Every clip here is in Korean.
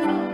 하나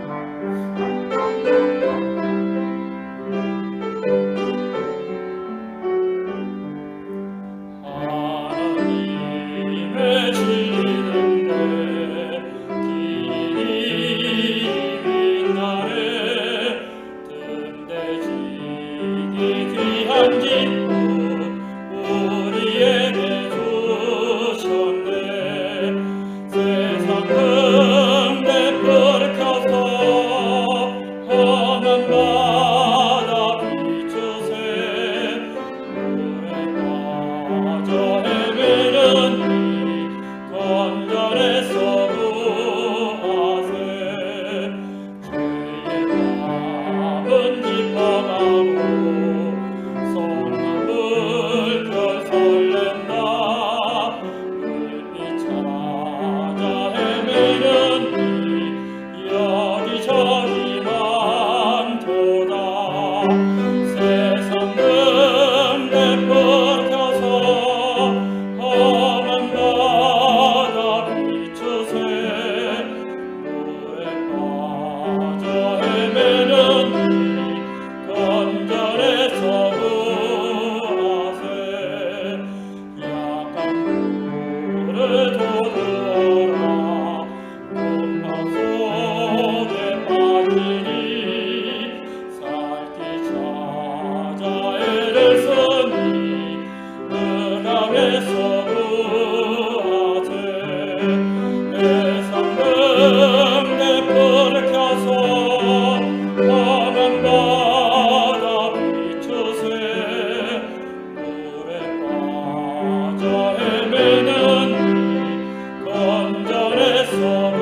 물 건전에서